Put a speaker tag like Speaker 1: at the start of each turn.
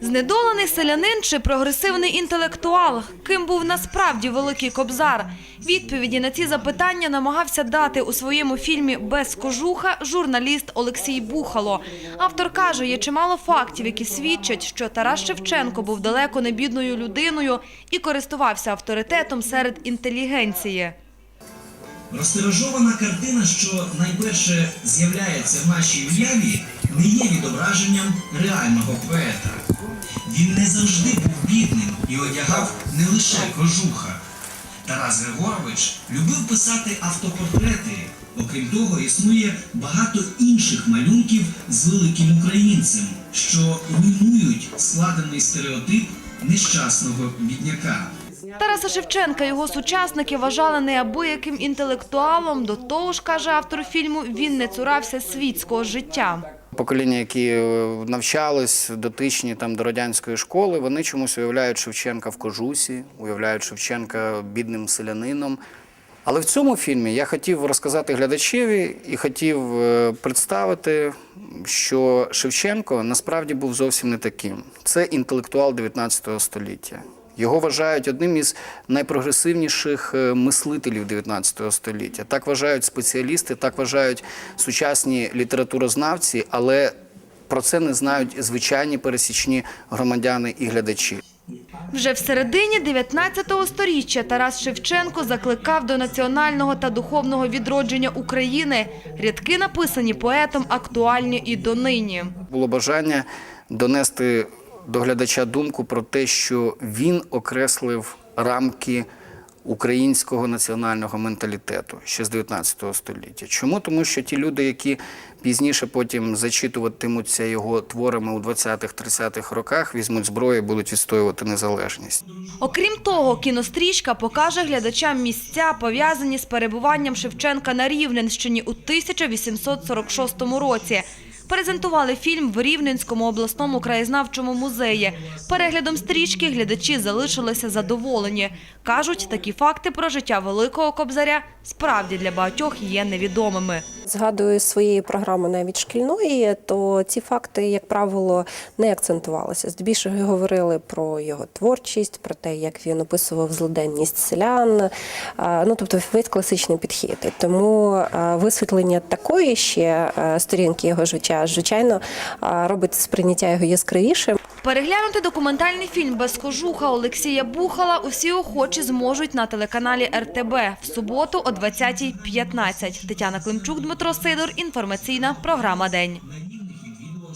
Speaker 1: Знедолений селянин чи прогресивний інтелектуал? Ким був насправді великий кобзар? Відповіді на ці запитання намагався дати у своєму фільмі Без кожуха журналіст Олексій Бухало. Автор каже, є чимало фактів, які свідчать, що Тарас Шевченко був далеко не бідною людиною і користувався авторитетом серед інтелігенції.
Speaker 2: Розтиражована картина, що найперше з'являється в нашій уяві, не є відображенням реального поета. Він не завжди був бідним і одягав не лише кожуха. Тарас Григорович любив писати автопортрети. Окрім того, існує багато інших малюнків з великим українцем, що руйнують складений стереотип нещасного бідняка.
Speaker 1: Тараса Шевченка його сучасники вважали неабияким інтелектуалом. До того ж, каже автор фільму, він не цурався світського життя.
Speaker 3: Покоління, які е, навчались дотичні там до радянської школи, вони чомусь уявляють Шевченка в кожусі, уявляють Шевченка бідним селянином. Але в цьому фільмі я хотів розказати глядачеві і хотів е, представити, що Шевченко насправді був зовсім не таким. Це інтелектуал 19 століття. Його вважають одним із найпрогресивніших е, мислителів 19 століття. Так вважають спеціалісти, так вважають сучасні літературознавці, але про це не знають звичайні пересічні громадяни і глядачі.
Speaker 1: Вже в середині 19 століття Тарас Шевченко закликав до національного та духовного відродження України. Рядки, написані поетом, актуальні і донині.
Speaker 3: Було бажання донести до глядача думку про те, що він окреслив рамки українського національного менталітету ще з 19 століття. Чому? Тому що ті люди, які пізніше потім зачитуватимуться його творами у 20-30-х роках, візьмуть зброю і будуть відстоювати незалежність.
Speaker 1: Окрім того, кінострічка покаже глядачам місця, пов'язані з перебуванням Шевченка на Рівненщині у 1846 році. Презентували фільм в Рівненському обласному краєзнавчому музеї. Переглядом стрічки глядачі залишилися задоволені. Кажуть, такі факти про життя великого кобзаря справді для багатьох є невідомими.
Speaker 4: Згадую своєї програми навіть шкільної, то ці факти, як правило, не акцентувалися. Здебільшого говорили про його творчість, про те, як він описував злоденність селян. Ну тобто весь класичний підхід. Тому висвітлення такої ще сторінки його життя, звичайно, робить сприйняття його яскравішим.
Speaker 1: Переглянути документальний фільм без кожуха Олексія Бухала усі охочі зможуть на телеканалі РТБ в суботу о 20.15. Тетяна Климчук, Дмитро Сидор. Інформаційна програма День.